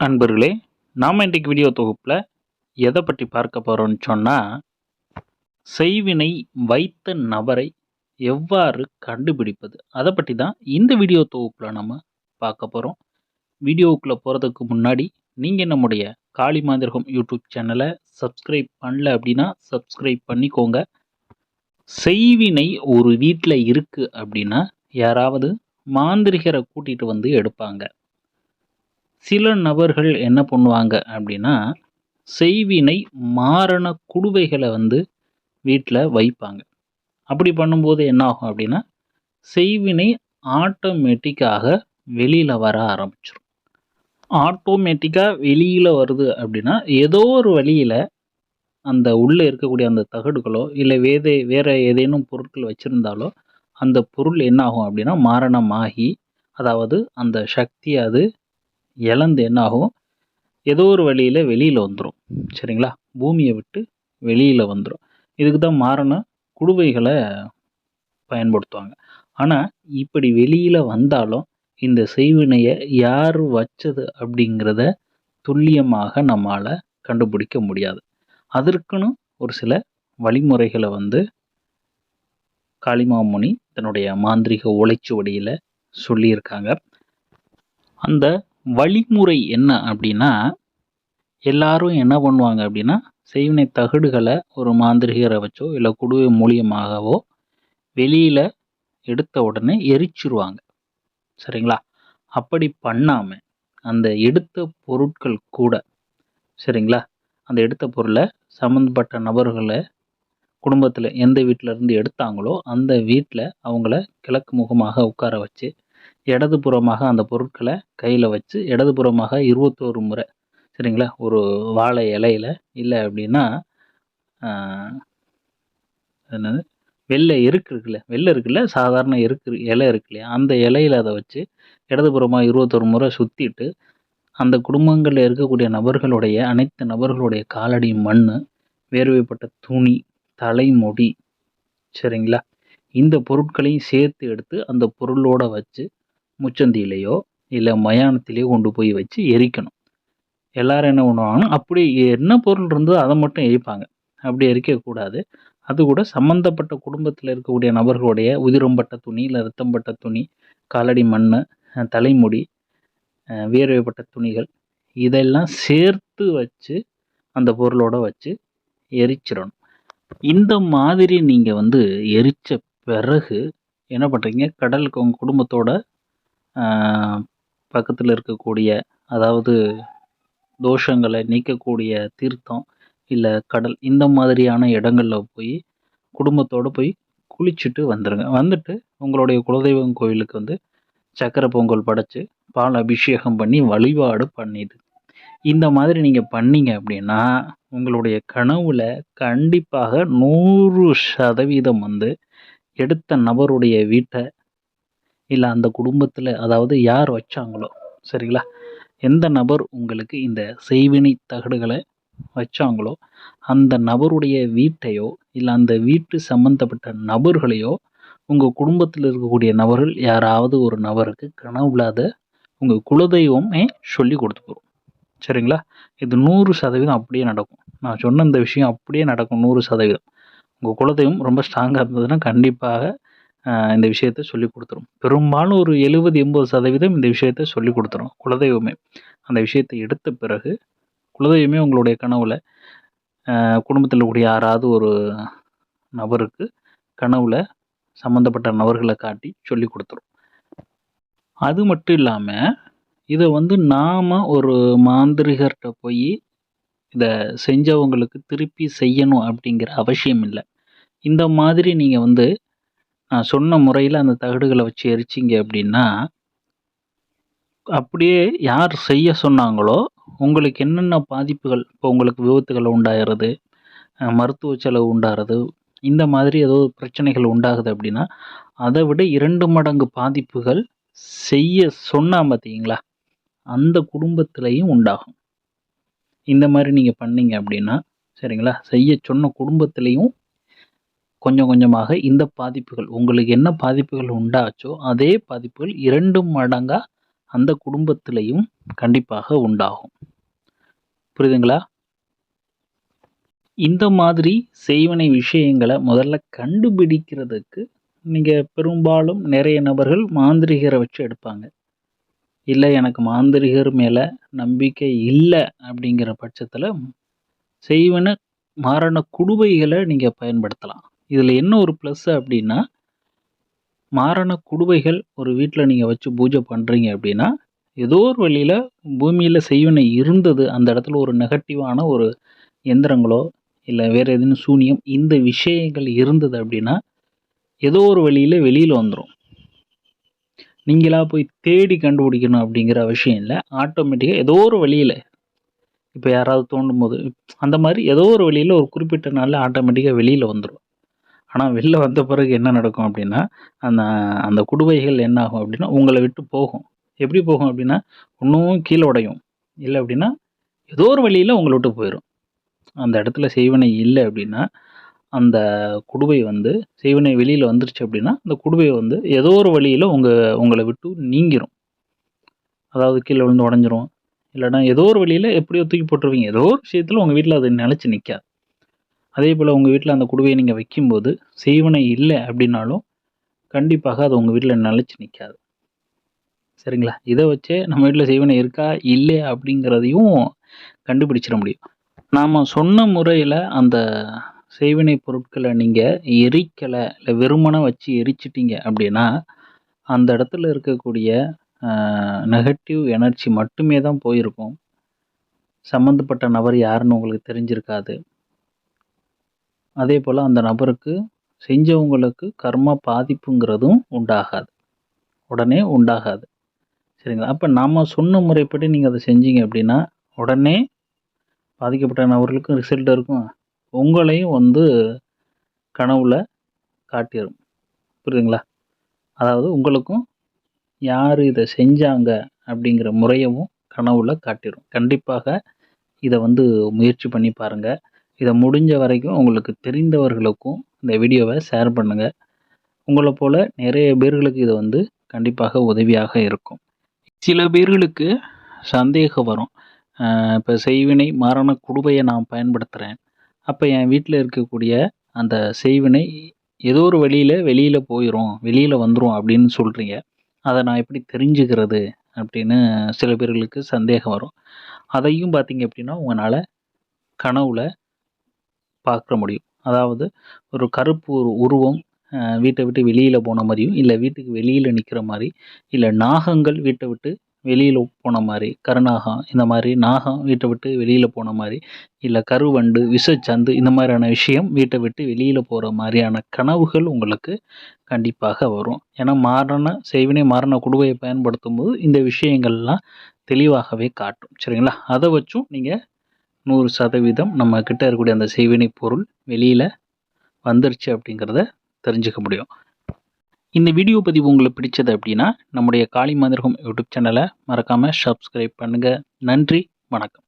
நண்பர்களே நாம் இன்றைக்கு வீடியோ தொகுப்பில் எதை பற்றி பார்க்க போகிறோம்னு சொன்னால் செய்வினை வைத்த நபரை எவ்வாறு கண்டுபிடிப்பது? அதை பற்றி தான் இந்த வீடியோ தொகுப்பில் நம்ம பார்க்க போகிறோம் வீடியோவுக்குள்ளே போகிறதுக்கு முன்னாடி நீங்கள் நம்முடைய காளி மாந்திரகம் யூடியூப் சேனலை சப்ஸ்கிரைப் பண்ணல அப்படின்னா சப்ஸ்கிரைப் பண்ணிக்கோங்க. செய்வினை ஒரு வீட்டில் இருக்குது அப்படின்னா யாராவது மாந்திரிகரை கூட்டிகிட்டு வந்து எடுப்பாங்க. சில நபர்கள் என்ன பண்ணுவாங்க அப்படின்னா செய்வினை மாரண குடுவைகளை வந்து வீட்டில் வைப்பாங்க. அப்படி பண்ணும்போது என்ன ஆகும் அப்படின்னா செய்வினை ஆட்டோமேட்டிக்காக வெளியில் வர ஆரம்பிச்சிடும் ஆட்டோமேட்டிக்காக வெளியில் வருது அப்படின்னா ஏதோ ஒரு வழியில் அந்த உள்ளே இருக்கக்கூடிய அந்த தகடுகளோ இல்லை வேதே வேறு ஏதேனும் பொருட்கள் வச்சுருந்தாலோ அந்த பொருள் என்ன ஆகும் அப்படின்னா மாரணமாகி அதாவது அந்த சக்தி அது இழந்து என்ன ஆகும்? ஏதோ ஒரு வழியில் வெளியில் வந்துடும் சரிங்களா? பூமியை விட்டு வெளியில் வந்துடும் இதுக்கு தான் மாறின குடுவைகளை பயன்படுத்துவாங்க. ஆனால் இப்படி வெளியில் வந்தாலும் இந்த செய்வினையை யார் வச்சது அப்படிங்கிறத துல்லியமாக நம்மால் கண்டுபிடிக்க முடியாது. அதற்குன்னு ஒரு சில வழிமுறைகளை வந்து காளிமாமுனி தன்னுடைய மாந்திரிக ஓலைச்சுவடியில் சொல்லியிருக்காங்க. அந்த வழிமுறை என்ன அப்படின்னா எல்லாரும் என்ன பண்ணுவாங்க அப்படின்னா செய்வினை தகடுகளை ஒரு மாந்திரிகரை வச்சோ இல்லை குடுவை மூலியமாகவோ வெளியில் எடுத்த உடனே எரிச்சிருவாங்க. சரிங்களா? அப்படி பண்ணாமல் அந்த எடுத்த பொருட்கள் கூட சரிங்களா? அந்த எடுத்த பொருளை சம்மந்தப்பட்ட நபர்களை குடும்பத்தில் எந்த வீட்டில் இருந்து எடுத்தாங்களோ அந்த வீட்டில் அவங்கள கிழக்கு முகமாக உட்கார வச்சு இடதுபுறமாக அந்த பொருட்களை கையில் வச்சு இடதுபுறமாக இருபத்தோரு முறை சரிங்களா? ஒரு வாழை இலையில இல்லை அப்படின்னா என்னது? வெள்ளை எருக்கு இருக்குல்ல வெள்ளை இருக்குல்ல சாதாரண எருக்கு இலை இருக்கு இல்லையா? அந்த இலையில அதை வச்சு இடதுபுறமாக இருபத்தொரு முறை சுற்றிட்டு அந்த குடும்பங்களில் இருக்கக்கூடிய நபர்களுடைய அனைத்து நபர்களுடைய காலடி மண் வேர்வைப்பட்ட துணி தலைமுடி சரிங்களா? இந்த பொருட்களையும் சேர்த்து எடுத்து அந்த பொருளோட வச்சு முச்சந்தியிலையோ இல்லை மயானத்திலேயோ கொண்டு போய் வச்சு எரிக்கணும். எல்லாரும் என்ன பண்ணுவாங்கன்னா அப்படி என்ன பொருள் இருந்ததோ அதை மட்டும் எரிப்பாங்க. அப்படி எரிக்கக்கூடாது அது கூட சம்மந்தப்பட்ட குடும்பத்தில் இருக்கக்கூடிய நபர்களுடைய உதிரம்பட்ட துணி இல்லை ரத்தம்பட்ட துணி காலடி மண் தலைமுடி வேர்வைப்பட்ட துணிகள் இதெல்லாம் சேர்த்து வச்சு அந்த பொருளோடு வச்சு எரிச்சிடணும். இந்த மாதிரி நீங்கள் வந்து எரித்த பிறகு என்ன பண்ணுறீங்க கடலுக்கு உங்கள் குடும்பத்தோட பக்கத்தில் இருக்கக்கூடிய அதாவது தோஷங்களை நீக்கக்கூடிய தீர்த்தம் இல்லை கடல் இந்த மாதிரியான இடங்களில் போய் குடும்பத்தோடு போய் குளிச்சுட்டு வந்துடுங்க வந்துட்டு உங்களுடைய குலதெய்வம் கோயிலுக்கு வந்து சக்கரை பொங்கல் படைச்சி பால் அபிஷேகம் பண்ணி வழிபாடு பண்ணிடு இந்த மாதிரி நீங்கள் பண்ணீங்க அப்படின்னா உங்களுடைய கனவுல கண்டிப்பாக நூறு சதவீதம் வந்து எடுத்த நபருடைய வீட்டை இல்லை அந்த குடும்பத்தில் அதாவது யார் வச்சாங்களோ சரிங்களா? எந்த நபர் உங்களுக்கு இந்த செய்வினை தகடுகளை வச்சாங்களோ அந்த நபருடைய வீட்டையோ இல்லை அந்த வீட்டு சம்மந்தப்பட்ட நபர்களையோ உங்கள் குடும்பத்தில் இருக்கக்கூடிய நபர்கள் யாராவது ஒரு நபருக்கு கனவுல அதை உங்கள் குலதெய்வமே சொல்லி கொடுத்து போகிறோம் சரிங்களா? இது நூறு சதவீதம் அப்படியே நடக்கும். நான் சொன்ன இந்த விஷயம் அப்படியே நடக்கும் நூறு சதவீதம். உங்கள் குலதெய்வம் ரொம்ப ஸ்ட்ராங்காக இருந்ததுன்னா கண்டிப்பாக இந்த விஷயத்த சொல்லி கொடுத்துரும். பெரும்பாலும் ஒரு எழுபது எண்பது சதவீதம் இந்த விஷயத்த சொல்லி கொடுத்துரும். குலதெய்வமே. அந்த விஷயத்தை எடுத்த பிறகு குலதெய்வமே உங்களுடைய கனவுல குடும்பத்தில் கூடிய யாராவது ஒரு நபருக்கு கனவுல சம்மந்தப்பட்ட நபர்களை காட்டி சொல்லி கொடுத்துரும். அது மட்டும் இல்லாமல் இதை வந்து நாம் ஒரு மாந்திரிகர்கிட்ட போய் இதை செஞ்சவங்களுக்கு திருப்பி செய்யணும் அப்படிங்கிற அவசியம் இல்லை. இந்த மாதிரி நீங்கள் வந்து சொன்ன முறையில் அந்த தகடுகளை வச்சு எரிச்சிங்க அப்படின்னா அப்படியே யார் செய்ய சொன்னாங்களோ உங்களுக்கு என்னென்ன பாதிப்புகள் இப்போ உங்களுக்கு விபத்துகள் உண்டாகிறது மருத்துவ செலவு உண்டாகிறது இந்த மாதிரி ஏதோ பிரச்சனைகள் உண்டாகுது அப்படின்னா அதை விட இரண்டு மடங்கு பாதிப்புகள் செய்ய சொன்னால் பார்த்தீங்களா? அந்த குடும்பத்திலையும் உண்டாகும். இந்த மாதிரி நீங்கள் பண்ணீங்க அப்படின்னா சரிங்களா? செய்ய சொன்ன குடும்பத்திலையும் கொஞ்சம் கொஞ்சமாக இந்த பாதிப்புகள் உங்களுக்கு என்ன பாதிப்புகள் உண்டாச்சோ அதே பாதிப்புகள் இரண்டு மடங்காக அந்த குடும்பத்திலையும் கண்டிப்பாக உண்டாகும். புரியுதுங்களா? இந்த மாதிரி செய்வனை விஷயங்களை முதல்ல கண்டுபிடிக்கிறதுக்கு நீங்கள் பெரும்பாலும் நிறைய நபர்கள் மாந்திரிகரை வச்சு எடுப்பாங்க. இல்லை எனக்கு மாந்திரிகர் மேலே நம்பிக்கை இல்லை அப்படிங்கிற பட்சத்தில் செய்வன மாறன குடுவைகளை நீங்கள் பயன்படுத்தலாம். இதில் என்ன ஒரு ப்ளஸ் அப்படின்னா மாறான குடுவைகள் ஒரு வீட்டில் நீங்கள் வச்சு பூஜை பண்ணுறீங்க அப்படின்னா ஏதோ ஒரு வழியில் பூமியில் செய்வினை இருந்தது அந்த இடத்துல ஒரு நெகட்டிவான ஒரு எந்திரங்களோ இல்லை வேறு எதுவும் சூனியம் இந்த விஷயங்கள் இருந்தது அப்படின்னா ஏதோ ஒரு வழியில் வெளியில் வந்துடும் நீங்களா போய் தேடி கண்டுபிடிக்கணும் அப்படிங்கிற விஷயம் இல்லை. ஆட்டோமேட்டிக்காக ஏதோ ஒரு வழியில் இப்போ யாராவது தோண்டும் போது அந்த மாதிரி ஏதோ ஒரு வழியில் ஒரு குறிப்பிட்ட நாளில் ஆட்டோமேட்டிக்காக வெளியில் வந்துடும் ஆனால் வெளில வந்த பிறகு என்ன நடக்கும் அப்படின்னா அந்த அந்த குடுவைகள் என்ன ஆகும் அப்படின்னா உங்களை விட்டு போகும். எப்படி போகும் அப்படின்னா ஒன்றும் கீழே உடையும். இல்லை அப்படின்னா ஏதோ ஒரு வழியில் உங்களை விட்டு போயிடும் அந்த இடத்துல செய்வனை இல்லை அப்படின்னா அந்த குடுவை வந்து செய்வனை வெளியில் வந்துருச்சு அப்படின்னா அந்த குடுவை வந்து ஏதோ ஒரு வழியில் உங்கள் உங்களை விட்டு நீங்கிரும். அதாவது கீழே விழுந்து உடஞ்சிரும். இல்லைன்னா ஏதோ ஒரு வழியில் எப்படியோ தூக்கி போட்டுருவீங்க. ஏதோ ஒரு விஷயத்தில் உங்கள் வீட்டில் அது நிலச்சி நிற்காது அதே போல் உங்கள் வீட்டில் அந்த குடுவையை நீங்கள் வைக்கும்போது செய்வனை இல்லை அப்படின்னாலும் கண்டிப்பாக அது உங்கள் வீட்டில் நிலச்சி நிற்காது சரிங்களா? இதை வச்சே நம்ம வீட்டில் செய்வனை இருக்கா? இல்லை அப்படிங்கிறதையும் கண்டுபிடிச்சிட முடியும். நாம் சொன்ன முறையில் அந்த செய்வினை பொருட்களை நீங்கள் எரிக்கலை இல்லை வெறுமனை வச்சு எரிச்சிட்டிங்க அப்படின்னா அந்த இடத்துல இருக்கக்கூடிய நெகட்டிவ் எனர்ஜி மட்டுமே தான் போயிருக்கும். சம்மந்தப்பட்ட நபர் யாருன்னு உங்களுக்கு தெரிஞ்சிருக்காது. அதே போல் அந்த நபருக்கு செஞ்சவங்களுக்கு கர்ம பாதிப்புங்கிறதும் உண்டாகாது. உடனே உண்டாகாது. சரிங்களா? அப்போ நாம் சொன்ன முறைப்படி நீங்கள் அதை செஞ்சீங்க அப்படின்னா உடனே பாதிக்கப்பட்ட நபர்களுக்கும் ரிசல்ட் இருக்கும். உங்களையும் வந்து கனவுல காட்டிடும் புரியுதுங்களா? அதாவது உங்களுக்கும் யார் இதை செஞ்சாங்க அப்படிங்கிற முறையவும் கனவுல காட்டிடும் கண்டிப்பாக இதை வந்து முயற்சி பண்ணி பாருங்கள் இதை முடிஞ்ச வரைக்கும் உங்களுக்கு தெரிந்தவர்களுக்கும் இந்த வீடியோவை ஷேர் பண்ணுங்கள் உங்களை போல் நிறைய பேர்களுக்கு இது வந்து கண்டிப்பாக உதவியாக இருக்கும். சில பேர்களுக்கு சந்தேகம் வரும். இப்போ செய்வினை மரண குடுவையை நான் பயன்படுத்துகிறேன் அப்போ என் வீட்டில் இருக்கக்கூடிய அந்த செய்வினை ஏதோ ஒரு வழியில் வெளியில் போயிடும் வெளியில் வந்துடும் அப்படின்னு சொல்கிறீங்க அதை நான் எப்படி தெரிஞ்சுக்கிறது அப்படின்னு சில பேர்களுக்கு சந்தேகம் வரும். அதையும் பார்த்தீங்க அப்படின்னா உங்களால் கனவுல பார்க்க முடியும். அதாவது ஒரு கருப்பு ஒரு உருவம் வீட்டை விட்டு வெளியில் போன மாதிரியும் இல்லை வீட்டுக்கு வெளியில் நிற்கிற மாதிரி இல்லை நாகங்கள் வீட்டை விட்டு வெளியில் போன மாதிரி கருநாகம் இந்த மாதிரி நாகம் வீட்டை விட்டு வெளியில் போன மாதிரி இல்லை கருவண்டு விஷச்சந்து இந்த மாதிரியான விஷயம் வீட்டை விட்டு வெளியில் போகிற மாதிரியான கனவுகள் உங்களுக்கு கண்டிப்பாக வரும். ஏன்னா மாறன செய்வினை மாறன குடுவையை பயன்படுத்தும் போது இந்த விஷயங்கள்லாம் தெளிவாகவே காட்டும். சரிங்களா? அதை வச்சும் நீங்கள் நூறு சதவீதம் நம்ம கிட்ட இருக்கக்கூடிய அந்த செய்வினை பொருள் வெளியில் வந்துருச்சு அப்படிங்கிறத தெரிஞ்சுக்க முடியும். இந்த வீடியோ பதிவு உங்களுக்கு பிடிச்சது அப்படின்னா நம்முடைய காளி மந்திரகம் யூடியூப் சேனலை மறக்காமல் சப்ஸ்கிரைப் பண்ணுங்கள் நன்றி வணக்கம்.